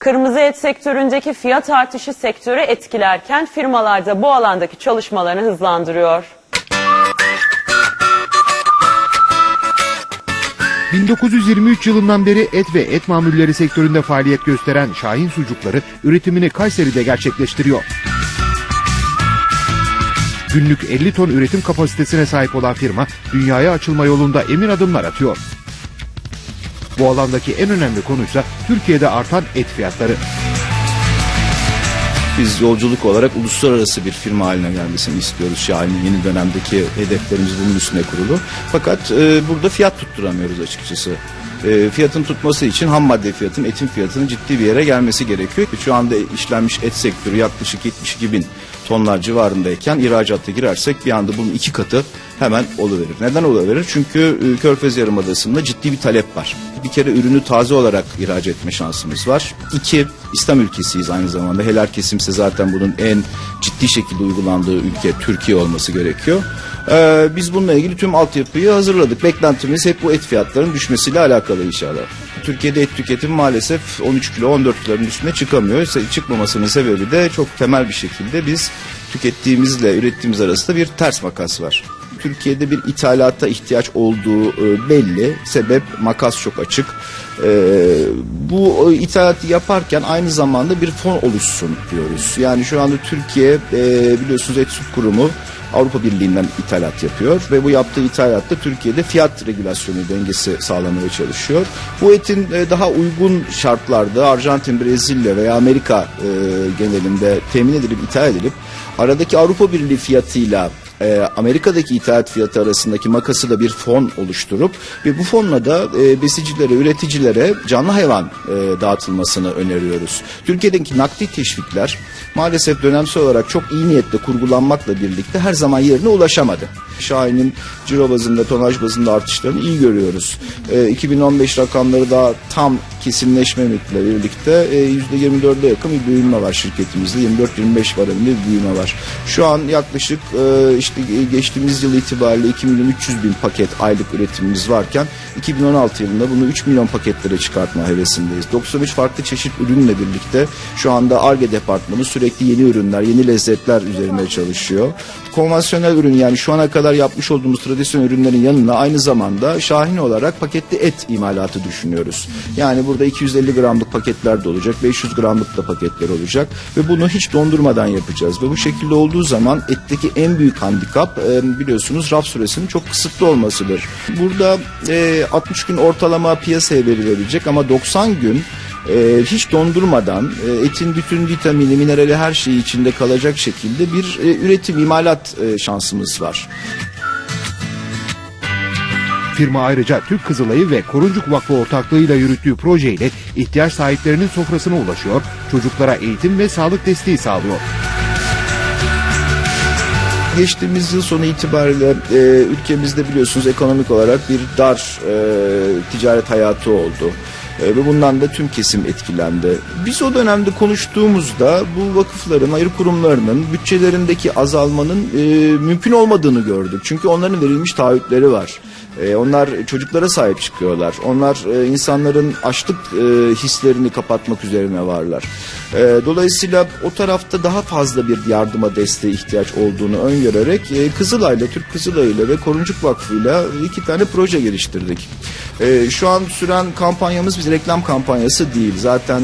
Kırmızı et sektöründeki fiyat artışı sektörü etkilerken firmalar da bu alandaki çalışmalarını hızlandırıyor. 1923 yılından beri et ve et mamulleri sektöründe faaliyet gösteren Şahin Sucukları üretimini Kayseri'de gerçekleştiriyor. Günlük 50 ton üretim kapasitesine sahip olan firma dünyaya açılma yolunda emin adımlar atıyor. Bu alandaki en önemli konuysa Türkiye'de artan et fiyatları. Biz yolculuk olarak uluslararası bir firma haline gelmesini istiyoruz. Şahin'in yeni dönemdeki hedeflerimiz bunun üstüne kurulu. Fakat e, burada fiyat tutturamıyoruz açıkçası. E, fiyatın tutması için ham madde fiyatının, etin fiyatının ciddi bir yere gelmesi gerekiyor. Şu anda işlenmiş et sektörü yaklaşık 72 bin tonlar civarındayken ihracatta girersek bir anda bunun iki katı hemen oluverir. Neden oluverir? Çünkü e, Körfez Yarımadası'nda ciddi bir talep var. Bir kere ürünü taze olarak ihraç etme şansımız var. İki, İslam ülkesiyiz aynı zamanda. Helal kesimse zaten bunun en ciddi şekilde uygulandığı ülke Türkiye olması gerekiyor. Ee, biz bununla ilgili tüm altyapıyı hazırladık. Beklentimiz hep bu et fiyatlarının düşmesiyle alakalı inşallah. Türkiye'de et tüketimi maalesef 13 kilo 14 kiloların üstüne çıkamıyor. Çıkmamasının sebebi de çok temel bir şekilde biz tükettiğimizle ürettiğimiz arasında bir ters makas var. Türkiye'de bir ithalata ihtiyaç olduğu e, belli. Sebep makas çok açık. E, bu e, ithalatı yaparken aynı zamanda bir fon oluşsun diyoruz. Yani şu anda Türkiye biliyorsunuz Et Süt Kurumu Avrupa Birliği'nden ithalat yapıyor ve bu yaptığı ithalatta Türkiye'de fiyat regülasyonu dengesi sağlamaya çalışıyor. Bu etin daha uygun şartlarda Arjantin, Brezilya veya Amerika genelinde temin edilip ithal edilip aradaki Avrupa Birliği fiyatıyla e, Amerika'daki ithalat fiyatı arasındaki makası da bir fon oluşturup ve bu fonla da e, besicilere, üreticilere canlı hayvan e, dağıtılmasını öneriyoruz. Türkiye'deki nakdi teşvikler maalesef dönemsel olarak çok iyi niyetle kurgulanmakla birlikte her zaman yerine ulaşamadı. Şahin'in ciro bazında, tonaj bazında artışlarını iyi görüyoruz. E, 2015 rakamları daha tam kesinleşmemekle birlikte e, %24'e yakın bir büyüme var şirketimizde. 24-25 varamında bir büyüme var. Şu an yaklaşık e, işte geçtiğimiz yıl itibariyle 2 milyon 300 bin paket aylık üretimimiz varken 2016 yılında bunu 3 milyon paketlere çıkartma hevesindeyiz. 93 farklı çeşit ürünle birlikte şu anda ARGE departmanı sürekli yeni ürünler, yeni lezzetler üzerine çalışıyor. Konvansiyonel ürün yani şu ana kadar yapmış olduğumuz tradisyonel ürünlerin yanına aynı zamanda Şahin olarak paketli et imalatı düşünüyoruz. Yani burada 250 gramlık paketler de olacak, 500 gramlık da paketler olacak ve bunu hiç dondurmadan yapacağız. Ve bu şekilde olduğu zaman etteki en büyük handikap e, biliyorsunuz raf süresinin çok kısıtlı olmasıdır. Burada e, 60 gün ortalama piyasaya verilebilecek ama 90 gün e, hiç dondurmadan e, etin bütün vitamini, minerali her şeyi içinde kalacak şekilde bir e, üretim, imalat şansımız var. Firma ayrıca Türk Kızılayı ve Koruncuk Vakfı ortaklığıyla yürüttüğü projeyle ihtiyaç sahiplerinin sofrasına ulaşıyor, çocuklara eğitim ve sağlık desteği sağlıyor. Geçtiğimiz yıl sonu itibariyle e, ülkemizde biliyorsunuz ekonomik olarak bir dar e, ticaret hayatı oldu. E, ve bundan da tüm kesim etkilendi. Biz o dönemde konuştuğumuzda bu vakıfların, hayır kurumlarının bütçelerindeki azalmanın e, mümkün olmadığını gördük. Çünkü onların verilmiş taahhütleri var. E, onlar çocuklara sahip çıkıyorlar. Onlar e, insanların açlık e, hislerini kapatmak üzerine varlar. Dolayısıyla o tarafta daha fazla bir yardıma desteğe ihtiyaç olduğunu öngörerek e, Kızılay'la, Türk Kızılay'la ve Koruncuk Vakfı'yla iki tane proje geliştirdik. Şu an süren kampanyamız bir reklam kampanyası değil. Zaten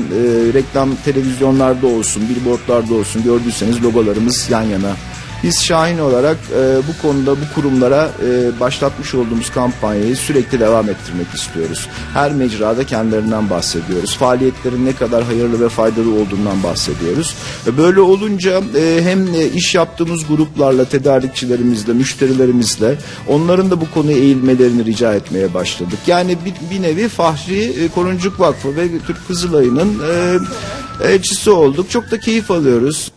reklam televizyonlarda olsun, billboardlarda olsun gördüyseniz logolarımız yan yana. Biz Şahin olarak e, bu konuda bu kurumlara e, başlatmış olduğumuz kampanyayı sürekli devam ettirmek istiyoruz. Her mecrada kendilerinden bahsediyoruz. Faaliyetlerin ne kadar hayırlı ve faydalı olduğundan bahsediyoruz. E, böyle olunca e, hem e, iş yaptığımız gruplarla, tedarikçilerimizle, müşterilerimizle onların da bu konuya eğilmelerini rica etmeye başladık. Yani bir, bir nevi Fahri e, Koruncuk Vakfı ve Türk Kızılayı'nın e, elçisi olduk. Çok da keyif alıyoruz.